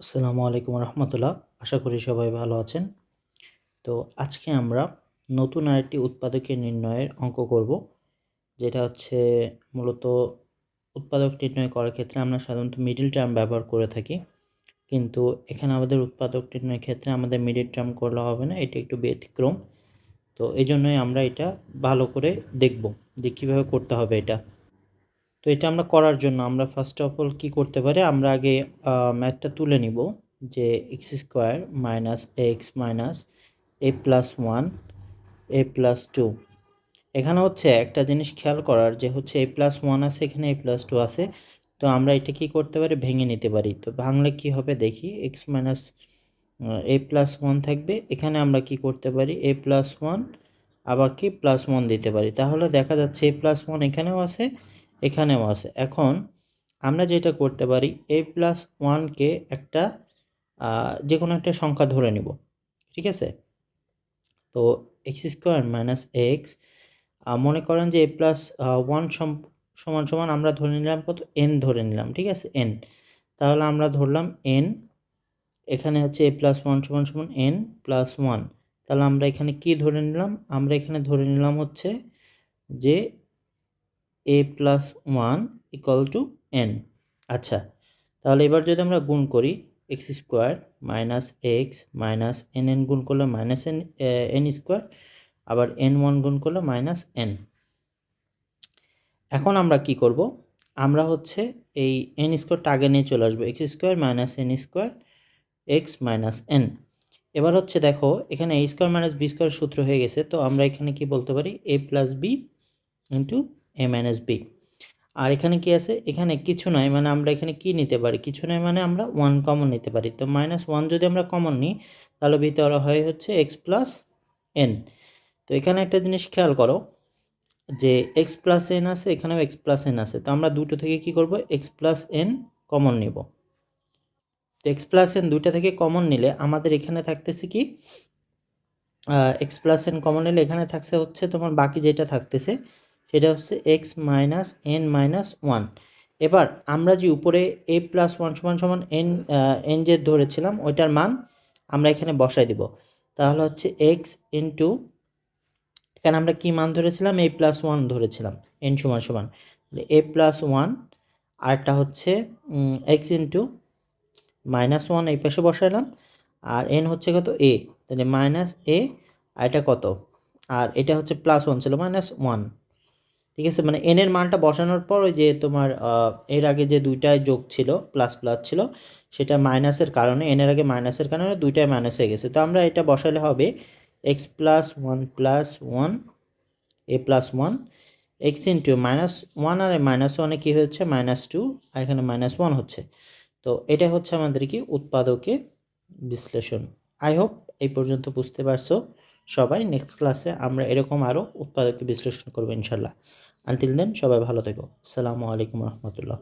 আসসালামু আলাইকুম রহমতুল্লাহ। আশা করি সবাই ভালো আছেন। তো আজকে আমরা নতুন আরেকটি উৎপাদকের নির্ণয়ের অঙ্ক করব, যেটা হচ্ছে মূলত উৎপাদক নির্ণয় করার ক্ষেত্রে আমরা সাধারণত মিডিল টার্ম ব্যবহার করে থাকি। কিন্তু এখানে আমাদের উৎপাদক নির্ণয়ের ক্ষেত্রে আমাদের মিডিল টার্ম করলে হবে না, এটা একটু ব্যতিক্রম। তো এই জন্যই আমরা এটা ভালো করে দেখব যে কীভাবে করতে হবে এটা। তো এটা আমরা করার জন্য আমরা ফার্স্ট অফ অল কী করতে পারি? আমরা আগে ম্যাথটা তুলে নিব যে x square minus x minus a plus one a plus two এখানে হচ্ছে একটা জিনিস খেয়াল করার যে হচ্ছে এ প্লাস ওয়ান আছে, এখানে এ প্লাস টু আছে। তো আমরা এটা কি করতে পারি? ভেঙে নিতে পারি। তো ভাঙলে কি হবে দেখি x minus a plus one থাকবে। এখানে আমরা কি করতে পারি? এ প্লাস ওয়ান আবার কি? প্লাস ওয়ান দিতে পারি। তাহলে দেখা যাচ্ছে এ প্লাস ওয়ান এখানেও আছে এখানেও আছে। এখন আমরা যেটা করতে পারি এ প্লাস ওয়ানকে একটা যে কোনো একটা সংখ্যা ধরে নিব। ঠিক আছে? তো এক্স স্কোয়ার মাইনাস এক্স মনে করেন যে এ প্লাস ওয়ান সমান সমান আমরা ধরে নিলাম কত? এন ধরে নিলাম। ঠিক আছে? এন তাহলে আমরা ধরলাম এন এখানে হচ্ছে এ প্লাস ওয়ান সমান সমান এন প্লাস ওয়ান তাহলে আমরা এখানে কি ধরে নিলাম? আমরা এখানে ধরে নিলাম হচ্ছে যে a plus one equal to n আচ্ছা তাহলে এবার যদি আমরা গুণ করি x square minus x minus n n গুণ করলে মাইনাস এন এন স্কোয়ার আবার এন ওয়ান গুণ করলে মাইনাস এন এখন আমরা কি করব? আমরা হচ্ছে এই এন স্কোয়ারটা আগে নিয়ে চলে আসব x square minus n square x minus n এবার হচ্ছে দেখো, এখানে a square minus b square সূত্র হয়ে গেছে, তো আমরা এখানে কি বলতে পারি? A plus b into a minus b আর এখানে কি আছে? এখানে কিছু নয় মানে আমরা এখানে কি নিতে পারি? কিছু নয় মানে আমরা ওয়ান কমন নিতে পারি। তো মাইনাস ওয়ান যদি আমরা কমন নিই, তাহলে ভিতরে হয় হচ্ছে এক্স প্লাস এন তো এখানে একটা জিনিস খেয়াল করো, যে এক্স প্লাস এন আছে, এখানেও এক্স প্লাস এন আছে। তো আমরা দুটো থেকে কি করব? এক্স প্লাস এন কমন নেব। তো এক্স প্লাস এন দুইটা থেকে কমন নিলে আমাদের এখানে থাকতেছে কি? এক্স প্লাস এন কমন নিলে এখানে থাকছে হচ্ছে তোমার বাকি যেটা থাকতেছে সেটা হচ্ছে x minus n minus one এবার আমরা যে উপরে এ প্লাস ওয়ান সমান সমান এন এন যে ধরেছিলাম, ওইটার মান আমরা এখানে বসাই দিব। তাহলে হচ্ছে এক্স ইন্টু এখানে আমরা কি মান ধরেছিলাম? এ প্লাস ওয়ান ধরেছিলাম এন সমান সমান। এ প্লাস ওয়ান আরটা হচ্ছে এক্স ইন্টু মাইনাস ওয়ান এই পাশে বসাইলাম, আর এন হচ্ছে কত? এ তাহলে মাইনাস এ আর এটা কত? আর এটা হচ্ছে প্লাস ওয়ান ছিল মাইনাস ওয়ান ঠিক আছে? মানে এনের মানটা বসানোর পর ওই যে তোমার এর আগে যে দুইটায় যোগ ছিল প্লাস প্লাস ছিল, সেটা মাইনাসের কারণে এনের আগে মাইনাসের কারণে দুইটাই মাইনাস হয়ে গেছে। তো আমরা এটা বসালে হবে x plus one plus one a plus one x into minus one R minus ওয়ানে কী হচ্ছে মাইনাস টু আর এখানে মাইনাস ওয়ান হচ্ছে। তো এটা হচ্ছে আমাদের কি? উৎপাদকে বিশ্লেষণ। আই হোপ এই পর্যন্ত বুঝতে পারছ সবাই। নেক্সট ক্লাসে আমরা এরকম আরও উৎপাদককে বিশ্লেষণ করব ইনশাল্লাহ। আনটিল দেন সবাই ভালো থেকো। সালামু আলাইকুম রহমতুল্লাহ।